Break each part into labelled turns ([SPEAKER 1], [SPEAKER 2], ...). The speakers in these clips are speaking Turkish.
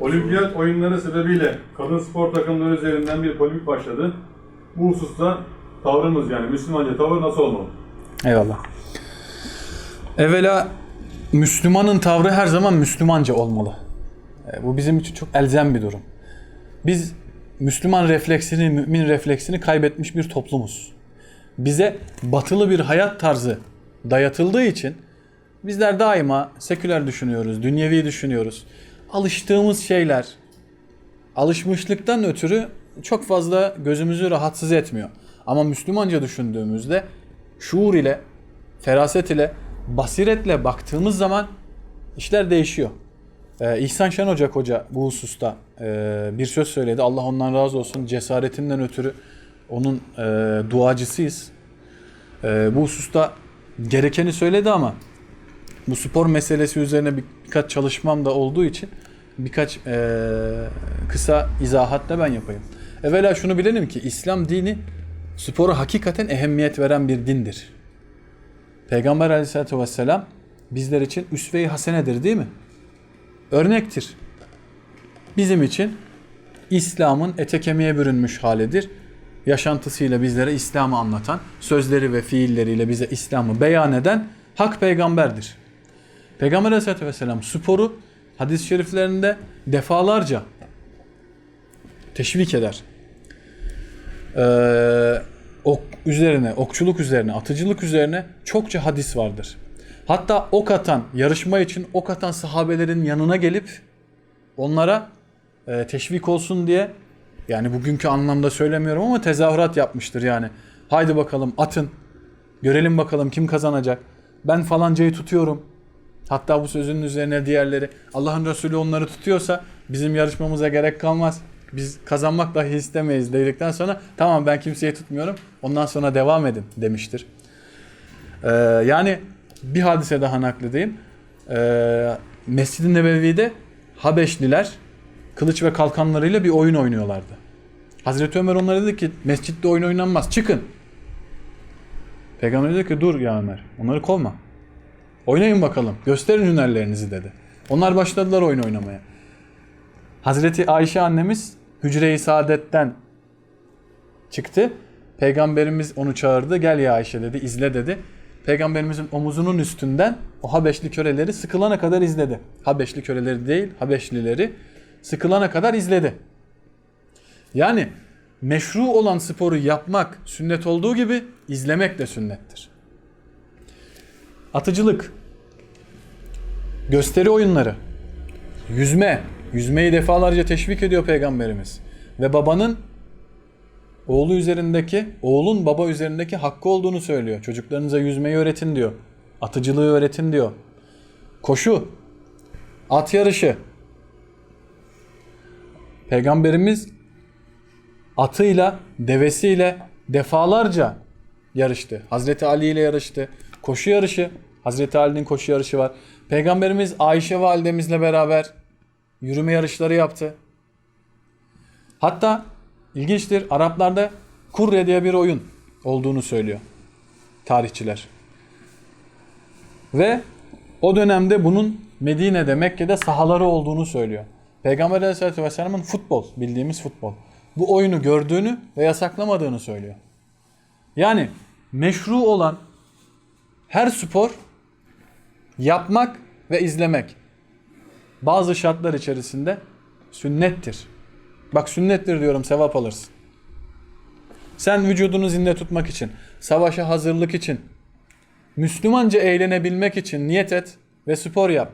[SPEAKER 1] Olimpiyat oyunları sebebiyle kadın spor takımları üzerinden bir polemik başladı. Bu hususta tavrımız yani Müslümanca tavır nasıl olmalı?
[SPEAKER 2] Eyvallah. Evvela Müslümanın tavrı her zaman Müslümanca olmalı. E, Bu bizim için çok elzem bir durum. Biz Müslüman refleksini, mümin refleksini kaybetmiş bir toplumuz. Bize batılı bir hayat tarzı dayatıldığı için bizler daima seküler düşünüyoruz, dünyevi düşünüyoruz. Alıştığımız şeyler, alışmışlıktan ötürü çok fazla gözümüzü rahatsız etmiyor. Ama Müslümanca düşündüğümüzde şuur ile, feraset ile, basiretle baktığımız zaman işler değişiyor. Ee, İhsan Şen Hoca bu hususta e, bir söz söyledi. Allah ondan razı olsun. Cesaretinden ötürü onun e, duacısıyız. E, bu hususta gerekeni söyledi ama bu spor meselesi üzerine bir, birkaç çalışmam da olduğu için birkaç e, kısa izahat da ben yapayım. Evvela şunu bilelim ki İslam dini spora hakikaten ehemmiyet veren bir dindir. Peygamber aleyhissalatü vesselam bizler için üsve-i hasenedir değil mi? Örnektir. Bizim için İslam'ın ete kemiğe bürünmüş halidir. Yaşantısıyla bizlere İslam'ı anlatan, sözleri ve fiilleriyle bize İslam'ı beyan eden hak peygamberdir. Peygamber aleyhissalatü vesselam sporu hadis-i şeriflerinde defalarca teşvik eder. Ee, ok üzerine, okçuluk üzerine, atıcılık üzerine çokça hadis vardır. Hatta ok atan, yarışma için ok atan sahabelerin yanına gelip onlara e, teşvik olsun diye yani bugünkü anlamda söylemiyorum ama tezahürat yapmıştır yani. Haydi bakalım atın. Görelim bakalım kim kazanacak. Ben falancayı tutuyorum. Hatta bu sözünün üzerine diğerleri Allah'ın Resulü onları tutuyorsa bizim yarışmamıza gerek kalmaz. Biz kazanmak dahi istemeyiz dedikten sonra tamam ben kimseyi tutmuyorum. Ondan sonra devam edin demiştir. Ee, yani bir hadise daha nakledeyim. Ee, Mescid-i Nebevi'de Habeşliler kılıç ve kalkanlarıyla bir oyun oynuyorlardı. Hazreti Ömer onlara dedi ki mescitte oyun oynanmaz çıkın. Peygamber dedi ki dur ya Ömer onları kovma. Oynayın bakalım gösterin hünerlerinizi dedi. Onlar başladılar oyun oynamaya. Hazreti Ayşe annemiz hücre-i saadetten çıktı. Peygamberimiz onu çağırdı. Gel ya Ayşe dedi, izle dedi. Peygamberimizin omuzunun üstünden o Habeşli köleleri sıkılana kadar izledi. Habeşli köleleri değil, Habeşlileri sıkılana kadar izledi. Yani meşru olan sporu yapmak sünnet olduğu gibi izlemek de sünnettir. Atıcılık, gösteri oyunları, yüzme, yüzmeyi defalarca teşvik ediyor peygamberimiz. Ve babanın oğlu üzerindeki, oğlun baba üzerindeki hakkı olduğunu söylüyor. Çocuklarınıza yüzmeyi öğretin diyor. Atıcılığı öğretin diyor. Koşu, at yarışı. Peygamberimiz atıyla, devesiyle defalarca yarıştı. Hazreti Ali ile yarıştı. Koşu yarışı, Hazreti Ali'nin koşu yarışı var. Peygamberimiz Ayşe validemizle beraber yürüme yarışları yaptı. Hatta ilginçtir Araplarda kurye diye bir oyun olduğunu söylüyor tarihçiler. Ve o dönemde bunun Medine'de, Mekke'de sahaları olduğunu söylüyor. Peygamber Aleyhisselatü Vesselam'ın futbol, bildiğimiz futbol. Bu oyunu gördüğünü ve yasaklamadığını söylüyor. Yani meşru olan her spor yapmak ve izlemek bazı şartlar içerisinde sünnettir. Bak sünnettir diyorum sevap alırsın. Sen vücudunu zinde tutmak için, savaşa hazırlık için, Müslümanca eğlenebilmek için niyet et ve spor yap.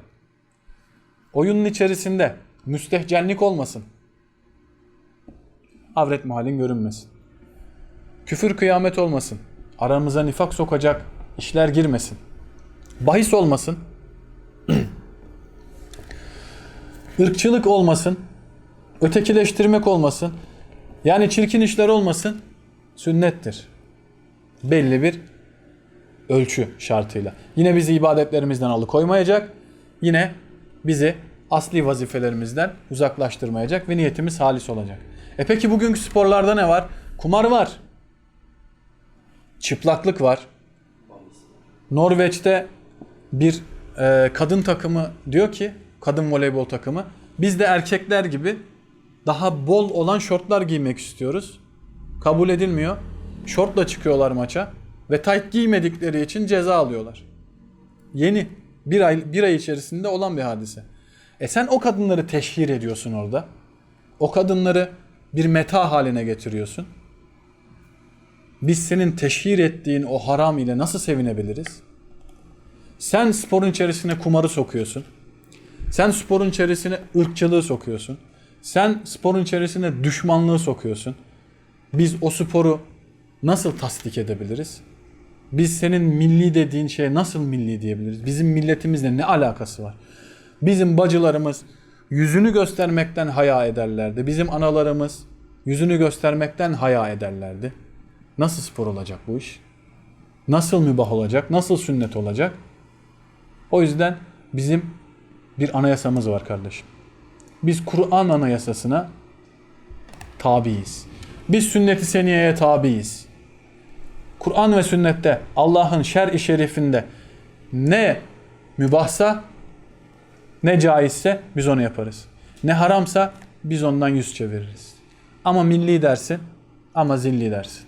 [SPEAKER 2] Oyunun içerisinde müstehcenlik olmasın. Avret mahallin görünmesin. Küfür kıyamet olmasın. Aramıza nifak sokacak işler girmesin. Bahis olmasın. ırkçılık olmasın. Ötekileştirmek olmasın. Yani çirkin işler olmasın. Sünnettir. Belli bir ölçü şartıyla. Yine bizi ibadetlerimizden alıkoymayacak. Yine bizi asli vazifelerimizden uzaklaştırmayacak ve niyetimiz halis olacak. E peki bugünkü sporlarda ne var? Kumar var. Çıplaklık var. Norveç'te bir e, kadın takımı diyor ki, kadın voleybol takımı Biz de erkekler gibi daha bol olan şortlar giymek istiyoruz. Kabul edilmiyor. Şortla çıkıyorlar maça ve tayt giymedikleri için ceza alıyorlar. Yeni bir ay bir ay içerisinde olan bir hadise. E sen o kadınları teşhir ediyorsun orada. O kadınları bir meta haline getiriyorsun. Biz senin teşhir ettiğin o haram ile nasıl sevinebiliriz? Sen sporun içerisine kumarı sokuyorsun. Sen sporun içerisine ırkçılığı sokuyorsun. Sen sporun içerisine düşmanlığı sokuyorsun. Biz o sporu nasıl tasdik edebiliriz? Biz senin milli dediğin şeye nasıl milli diyebiliriz? Bizim milletimizle ne alakası var? Bizim bacılarımız yüzünü göstermekten haya ederlerdi. Bizim analarımız yüzünü göstermekten haya ederlerdi. Nasıl spor olacak bu iş? Nasıl mübah olacak? Nasıl sünnet olacak? O yüzden bizim bir anayasamız var kardeşim. Biz Kur'an anayasasına tabiiz. Biz sünnet-i seniyeye tabiiz. Kur'an ve sünnette Allah'ın şer-i şerifinde ne mübahsa ne caizse biz onu yaparız. Ne haramsa biz ondan yüz çeviririz. Ama milli dersin ama zilli dersin.